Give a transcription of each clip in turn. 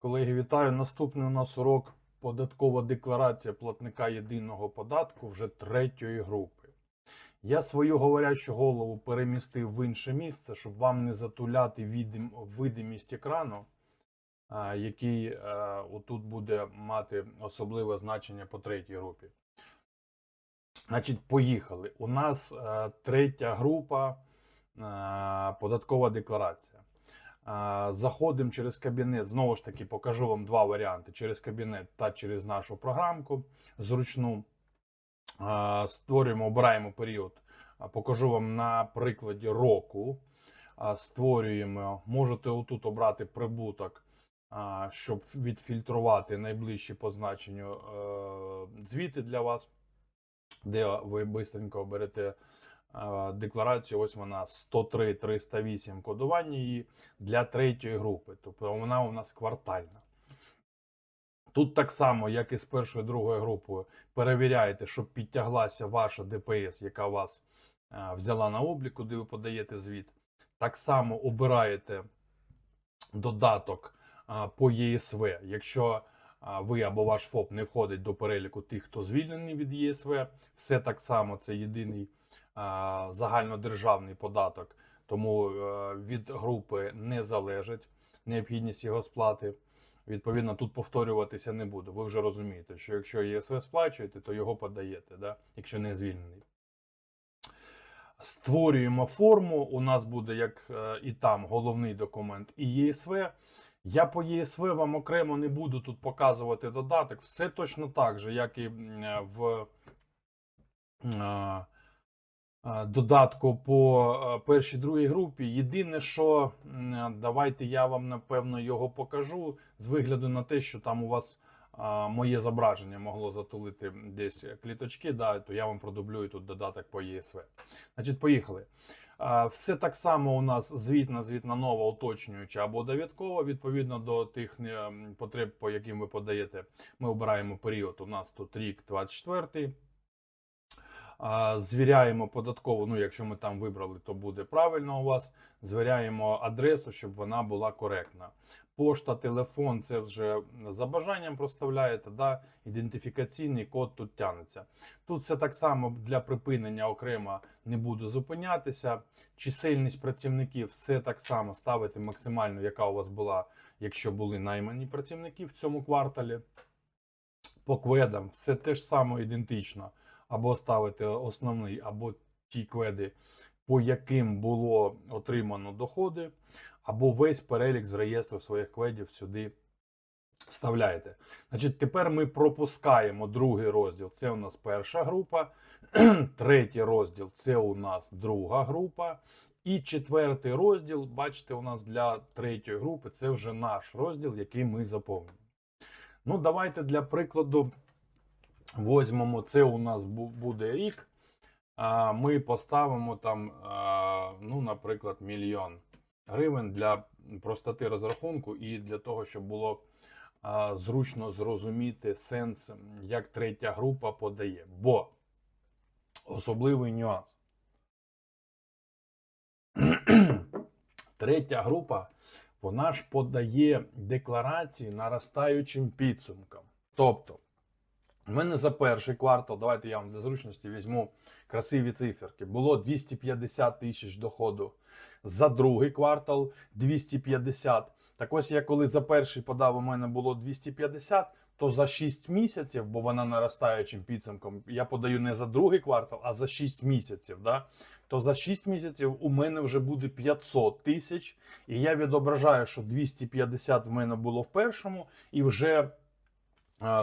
Колеги, вітаю. Наступний у нас урок податкова декларація платника єдиного податку вже третьої групи. Я свою говорячу голову перемістив в інше місце, щоб вам не затуляти відим, видимість екрану, а, який е, отут буде мати особливе значення по третій групі. Значить, поїхали. У нас е, третя група е, податкова декларація. Заходимо через кабінет. Знову ж таки, покажу вам два варіанти: через кабінет та через нашу програмку зручну. Створюємо, обираємо період. Покажу вам на прикладі року. Створюємо. Можете отут обрати прибуток, щоб відфільтрувати найближчі по значенню е, звіти для вас, де ви швидко оберете декларацію. Ось вона 103 308 кодування її для третьої групи. Тобто вона у нас квартальна. Тут так само, як і з першою другою групою, перевіряєте, щоб підтяглася ваша ДПС, яка вас е, взяла на облік, куди ви подаєте звіт. Так само обираєте додаток е, по ЄСВ. Якщо е, ви або ваш ФОП не входить до переліку тих, хто звільнений від ЄСВ, все так само це єдиний е, загальнодержавний податок, тому е, від групи не залежить необхідність його сплати. Відповідно, тут повторюватися не буду. Ви вже розумієте, що якщо ЄСВ сплачуєте, то його подаєте, да? якщо не звільнений. Створюємо форму. У нас буде як е, і там головний документ, і ЄСВ. Я по ЄСВ вам окремо не буду тут показувати додаток. Все точно так же, як і е, в е, е, додатку по е, першій другій групі. Єдине, що е, давайте я вам напевно його покажу з вигляду на те, що там у вас моє зображення могло затулити десь кліточки, да, то я вам продублюю тут додаток по ЄСВ. Значить, поїхали. Все так само у нас звітна, звітна нова, уточнююча або довідкова. Відповідно до тих е, потреб, по яким ви подаєте, ми обираємо період. У нас тут рік 24. Звіряємо податкову, ну якщо ми там вибрали, то буде правильно у вас. Звіряємо адресу, щоб вона була коректна. Пошта, телефон це вже за бажанням проставляєте. Да? Ідентифікаційний код тут тягнеться. Тут все так само для припинення окремо не буду зупинятися. Чисельність працівників все так само ставити максимально, яка у вас була, якщо були наймані працівники в цьому кварталі. По кведам все те ж саме ідентично. Або ставити основний, або ті кведи, по яким було отримано доходи, або весь перелік з реєстру своїх кведів сюди вставляєте. Значить, тепер ми пропускаємо другий розділ. Це у нас перша група. Третій розділ це у нас друга група. І четвертий розділ, бачите, у нас для третьої групи це вже наш розділ, який ми заповнюємо. Ну, давайте для прикладу возьмемо, це у нас буде рік. Ми поставимо там, ну, наприклад, мільйон гривень для простоти розрахунку і для того, щоб було зручно зрозуміти сенс, як третя група подає. Бо особливий нюанс. Третя група, вона ж подає декларації наростаючим підсумкам. Тобто, у мене за перший квартал, давайте я вам для зручності візьму красиві циферки. Було 250 тисяч доходу. За другий квартал 250. Так ось я коли за перший подав, у мене було 250, то за 6 місяців, бо вона наростаючим підсумком, я подаю не за другий квартал, а за 6 місяців. Да? То за 6 місяців у мене вже буде 500 тисяч. І я відображаю, що 250 в мене було в першому, і вже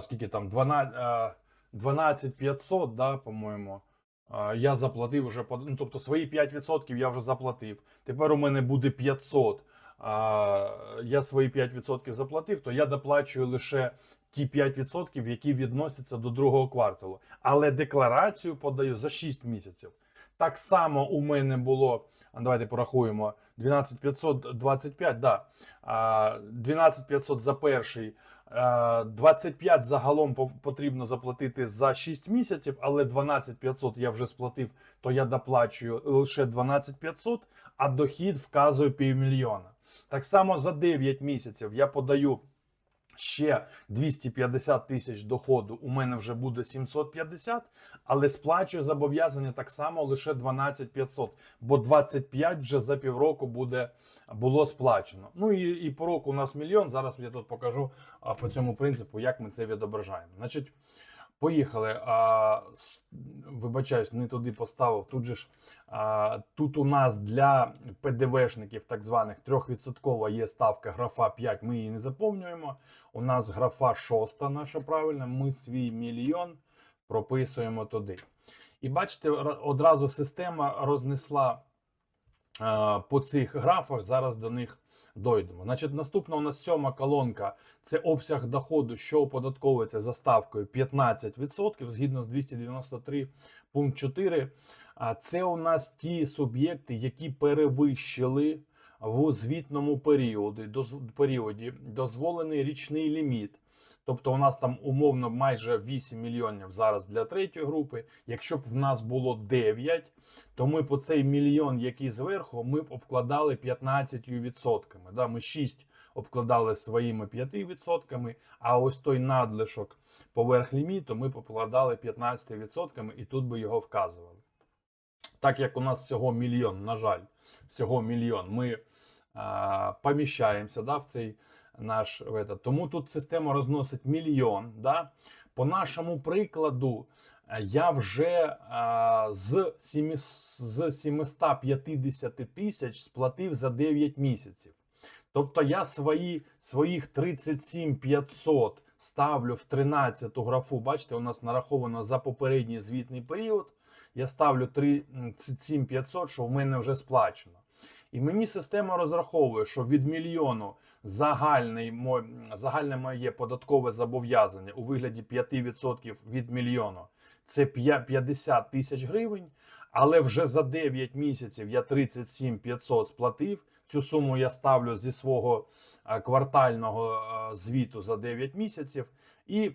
скільки там 12, а, 12 500, да, по-моєму. Я заплатив вже ну, тобто свої 5% я вже заплатив. Тепер у мене буде 500. Я свої 5% заплатив, то я доплачую лише ті 5%, які відносяться до другого кварталу. Але декларацію подаю за 6 місяців. Так само у мене було. Давайте порахуємо 12525, да. а, 12500 за перший. Е, 25 загалом потрібно заплатити за 6 місяців, але 12500 я вже сплатив, то я доплачую лише 12500, а дохід вказує півмільйона. Так само за 9 місяців я подаю ще 250 тисяч доходу, у мене вже буде 750, але сплачую зобов'язання так само лише 12 500, бо 25 вже за півроку буде було сплачено. Ну і, і по року у нас мільйон. Зараз я тут покажу по цьому принципу, як ми це відображаємо. Значить, поїхали. А, вибачаюсь, не туди поставив. Тут же ж а, тут у нас для ПДВшників, так званих 3% є ставка графа 5, ми її не заповнюємо. У нас графа 6 наша правильна, ми свій мільйон прописуємо туди. І бачите, одразу система рознесла а, по цих графах. Зараз до них дойдемо. Значить, наступна у нас сьома колонка це обсяг доходу, що оподатковується за ставкою 15% згідно з 293 пункт 4. А це у нас ті суб'єкти, які перевищили в звітному періоді, доз- періоді дозволений річний ліміт. Тобто у нас там умовно майже 8 мільйонів зараз для третьої групи. Якщо б в нас було 9, то ми по цей мільйон, який зверху, ми б обкладали 15%. Да? Ми 6 обкладали своїми 5%, а ось той надлишок поверх ліміту ми б обкладали 15% і тут би його вказували. Так як у нас всього мільйон, на жаль, всього мільйон, ми а, поміщаємося да, в цей наш этот. Тому тут система розносить мільйон. Да? По нашому прикладу, е, я вже а, з, 7, з 750 тисяч сплатив за 9 місяців. Тобто я свої, своїх 37 500 ставлю в 13 графу. Бачите, у нас нараховано за попередній звітний період. Я ставлю 37 500, що в мене вже сплачено. І мені система розраховує, що від мільйону загальний, загальне моє податкове зобов'язання у вигляді 5% від мільйону це 50 тисяч гривень. Але вже за 9 місяців я 37 500 сплатив. Цю суму я ставлю зі свого е, квартального е, звіту за 9 місяців. І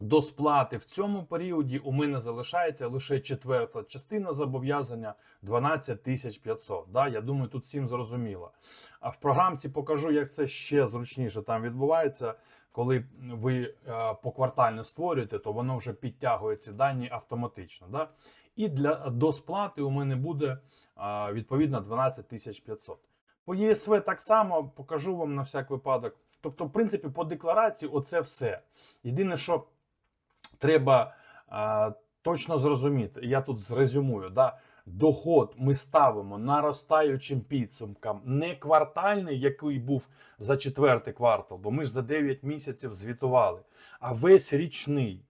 до сплати в цьому періоді у мене залишається лише четверта частина зобов'язання 12 500. Да? Я думаю, тут всім зрозуміло. А в програмці покажу, як це ще зручніше там відбувається. Коли ви е, поквартально створюєте, то воно вже підтягує ці дані автоматично. Да? І для до сплати у мене буде е, відповідно 12 тисяч 500. По ЄСВ так само покажу вам на всяк випадок. Тобто, в принципі, по декларації оце все. Єдине, що треба а, точно зрозуміти, я тут зрезюмую, да, доход ми ставимо наростаючим підсумкам, не квартальний, який був за четвертий квартал, бо ми ж за 9 місяців звітували, а весь річний.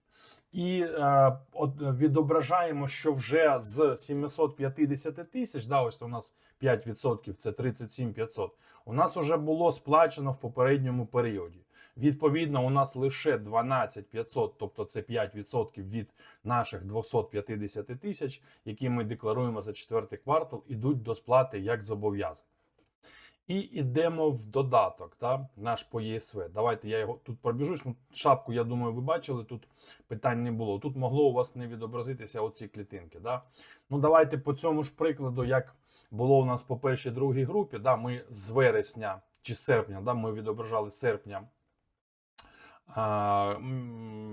І е, відображаємо, що вже з 750 тисяч, да, ось у нас 5%, це 37 500, у нас вже було сплачено в попередньому періоді. Відповідно, у нас лише 12 500, тобто це 5% від наших 250 тисяч, які ми декларуємо за четвертий квартал, ідуть до сплати як зобов'язані. І йдемо в додаток, да, наш по ЄСВ. Давайте я його тут пробіжусь. Ну, шапку, я думаю, ви бачили, тут питань не було. Тут могло у вас не відобразитися оці клітинки. Да? Ну, давайте по цьому ж прикладу, як було у нас по першій другій групі, да, ми з вересня чи серпня, да, ми відображали серпня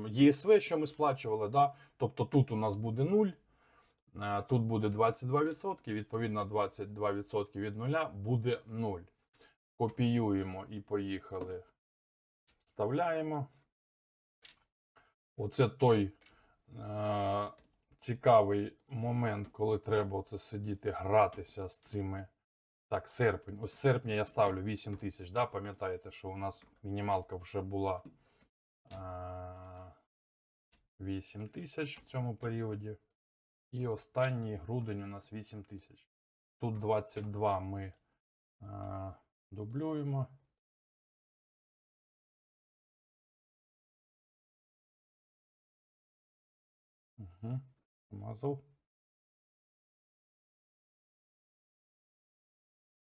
ЄСВ, що ми сплачували. Да? Тобто тут у нас буде 0, а, тут буде 22%, відповідно 22% від нуля буде 0. Копіюємо і поїхали. Вставляємо. Оце той е, цікавий момент, коли треба оце сидіти, гратися з цими. Так, серпень. Ось серпня я ставлю 8 тисяч. Да? Пам'ятаєте, що у нас мінімалка вже була е, 8 тисяч в цьому періоді. І останній грудень у нас 8 тисяч. Тут 22 ми е, дублюємо. Угу. Помазав.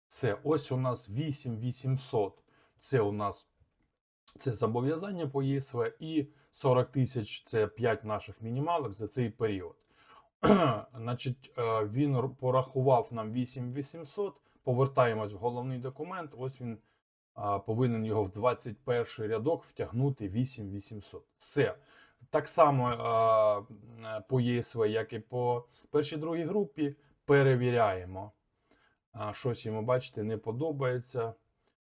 Все, ось у нас 8800. Це у нас це зобов'язання по ЄСВ і 40 тисяч це 5 наших мінімалок за цей період. Значить, е, він порахував нам 8800. Повертаємось в головний документ. Ось він повинен його в 21 рядок втягнути 8800. Все. Так само а, е, по ЄСВ, як і по першій другій групі, перевіряємо. Щось йому, бачите, не подобається.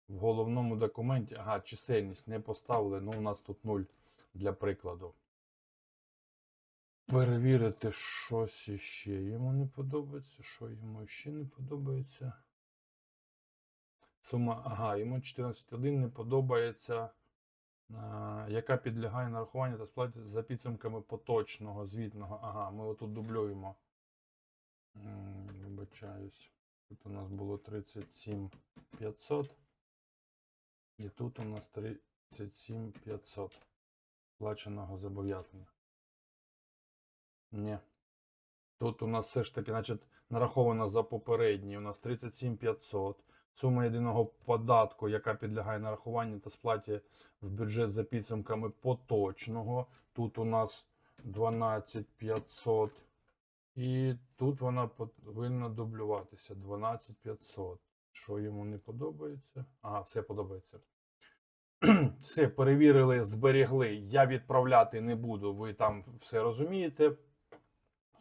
В головному документі, ага, чисельність не поставили, ну у нас тут 0 для прикладу. Перевірити щось іще йому не подобається. Що йому ще не подобається? Сума, ага, йому 14.1 не подобається, а, яка підлягає нарахуванню та сплаті за підсумками поточного звітного. Ага, ми отут дублюємо. Вибачаюсь. Тут у нас було 37 500. І тут у нас 37 500 сплаченого зобов'язання. Ні. Тут у нас все ж таки, значить, нараховано за попередній. У нас 37 500. Сума єдиного податку, яка підлягає нарахуванню та сплаті в бюджет за підсумками поточного. Тут у нас 12 500. І тут вона повинна дублюватися 12 500. Що йому не подобається? Ага, все подобається. Все, перевірили, зберегли. Я відправляти не буду. Ви там все розумієте.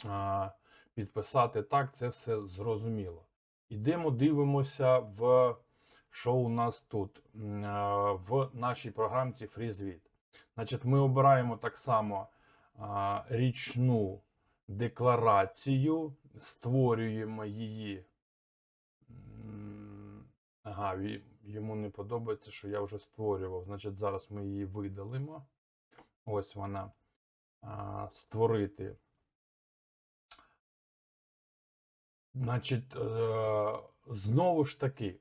А, Підписати так, це все зрозуміло. Ідемо, дивимося в що у нас тут а, в нашій програмці FreeZWIT. Значить, ми обираємо так само а, річну декларацію, створюємо її. Ага, йому не подобається, що я вже створював. Значить, зараз ми її видалимо. Ось вона. А, створити. Значить, е, знову ж таки,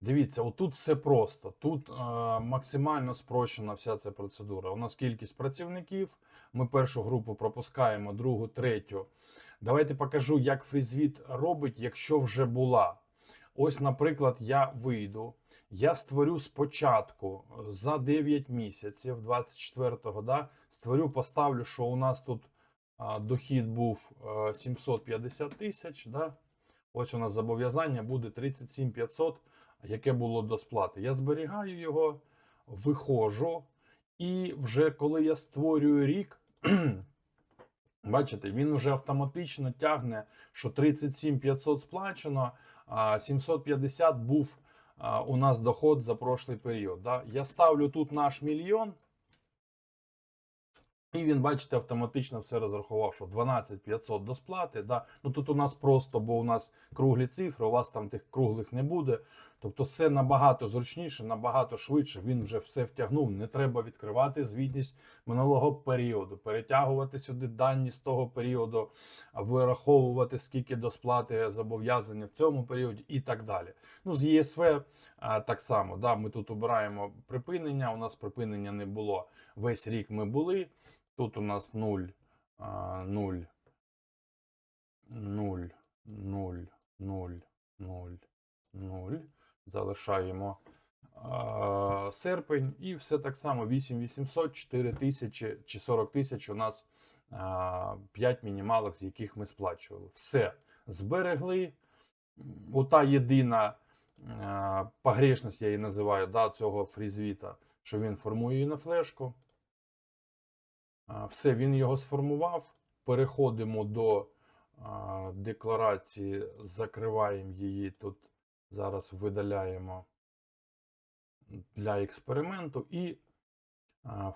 дивіться, отут все просто. Тут е, максимально спрощена вся ця процедура. У нас кількість працівників. Ми першу групу пропускаємо, другу, третю. Давайте покажу, як фрізвіт робить, якщо вже була. Ось, наприклад, я вийду. Я створю спочатку за 9 місяців 24-го, да, створю, поставлю, що у нас тут а, дохід був е, 750 тисяч. Да. Ось у нас зобов'язання буде 37 500, яке було до сплати. Я зберігаю його, виходжу, і вже коли я створюю рік, бачите, він вже автоматично тягне, що 37 500 сплачено, а 750 був у нас доход за прошлий період. Да? Я ставлю тут наш мільйон. І він, бачите, автоматично все розрахував, що 12 500 до сплати. Да? Ну тут у нас просто, бо у нас круглі цифри, у вас там тих круглих не буде. Тобто все набагато зручніше, набагато швидше. Він вже все втягнув. Не треба відкривати звітність минулого періоду, перетягувати сюди дані з того періоду, вираховувати скільки до сплати зобов'язання в цьому періоді і так далі. Ну, з ЄСВ так само. Да, Ми тут обираємо припинення. У нас припинення не було. Весь рік ми були. Тут у нас 0, 0, 0, 0, 0, 0, 0. Залишаємо серпень і все так само 8800, 4 тисячі чи 40 тисяч у нас а, 5 мінімалок, з яких ми сплачували. Все зберегли. Ота єдина погрешність, я її називаю, да, цього фрізвіта, що він формує її на флешку. Все, він його сформував. Переходимо до декларації, закриваємо її тут. Зараз видаляємо для експерименту і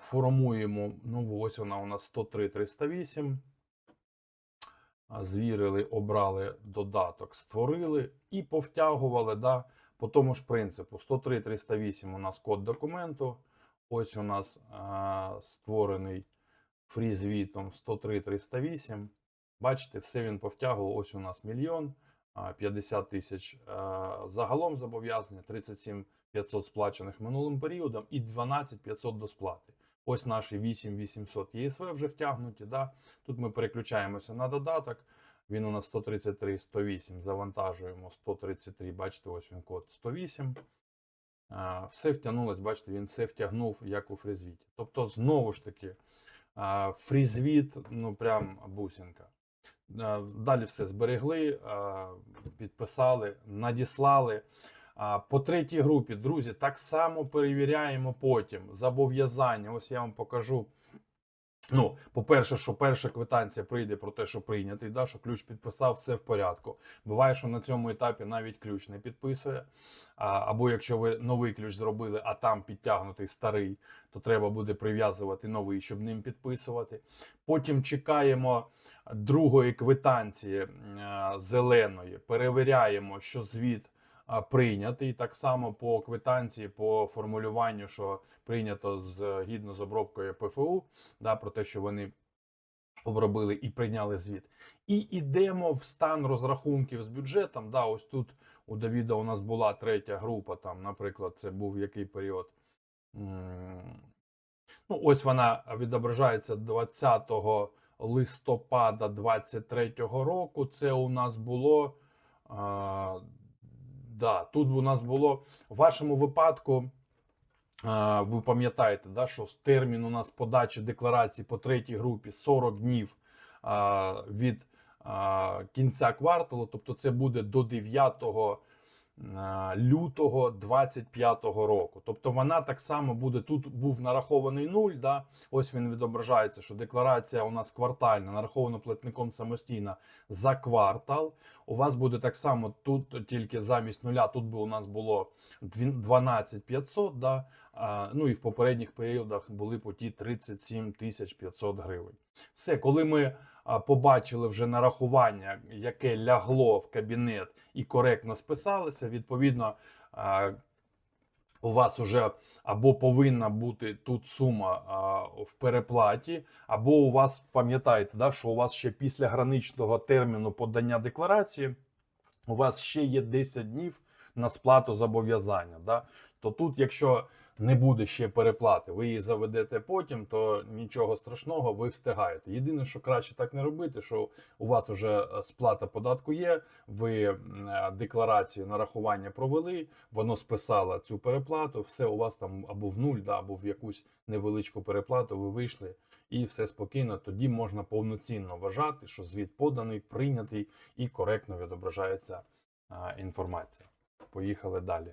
формуємо нову. Ось вона у нас 103 308. Звірили, обрали додаток, створили і повтягували да, по тому ж принципу. 103 308 у нас код документу. Ось у нас а, створений фрізвітом 103 308. Бачите, все він повтягував. Ось у нас мільйон, 50 тисяч загалом зобов'язання, 37 500 сплачених минулим періодом і 12 500 до сплати. Ось наші 8800 ЄСВ вже втягнуті. Да? Тут ми переключаємося на додаток. Він у нас 133 108. Завантажуємо 133. Бачите, ось він код 108. Все втягнулось, бачите, він все втягнув, як у фрізвіті. Тобто, знову ж таки, фрізвіт, ну прям бусинка. Далі все зберегли, підписали, надіслали. По третій групі, друзі, так само перевіряємо потім зобов'язання. Ось я вам покажу. Ну, по-перше, що перша квитанція прийде про те, що прийнятий, да, що ключ підписав, все в порядку. Буває, що на цьому етапі навіть ключ не підписує. А, або якщо ви новий ключ зробили, а там підтягнутий старий, то треба буде прив'язувати новий, щоб ним підписувати. Потім чекаємо другої квитанції е, зеленої, перевіряємо, що звіт прийнятий. Так само по квитанції, по формулюванню, що прийнято згідно з обробкою ПФУ, да, про те, що вони обробили і прийняли звіт. І йдемо в стан розрахунків з бюджетом. Да, ось тут у Давіда у нас була третя група, там, наприклад, це був який період. Ну, ось вона відображається 20 листопада 23 року. Це у нас було. А, да, тут у нас було в вашому випадку. Ви пам'ятаєте, да, що термін у нас подачі декларації по третій групі 40 днів а, від а, кінця кварталу, тобто це буде до 9 а, лютого 25 року. Тобто вона так само буде. Тут був нарахований нуль. Да? Ось він відображається, що декларація у нас квартальна, нарахована платником самостійно за квартал. У вас буде так само тут тільки замість нуля. Тут би у нас було 12 500, да? ну і в попередніх періодах були по ті 37 тисяч 500 гривень. Все, коли ми побачили вже нарахування, яке лягло в кабінет і коректно списалося, відповідно. у вас уже або повинна бути тут сума а, в переплаті, або у вас пам'ятаєте, да, що у вас ще після граничного терміну подання декларації у вас ще є 10 днів на сплату зобов'язання. Да? То тут, якщо не буде ще переплати, ви її заведете потім, то нічого страшного, ви встигаєте. Єдине, що краще так не робити, що у вас вже е, сплата податку є, ви е, декларацію нарахування провели, воно списало цю переплату, все у вас там або в нуль, да, або в якусь невеличку переплату, ви вийшли. І все спокійно, тоді можна повноцінно вважати, що звіт поданий, прийнятий і коректно відображається а, інформація. Поїхали далі.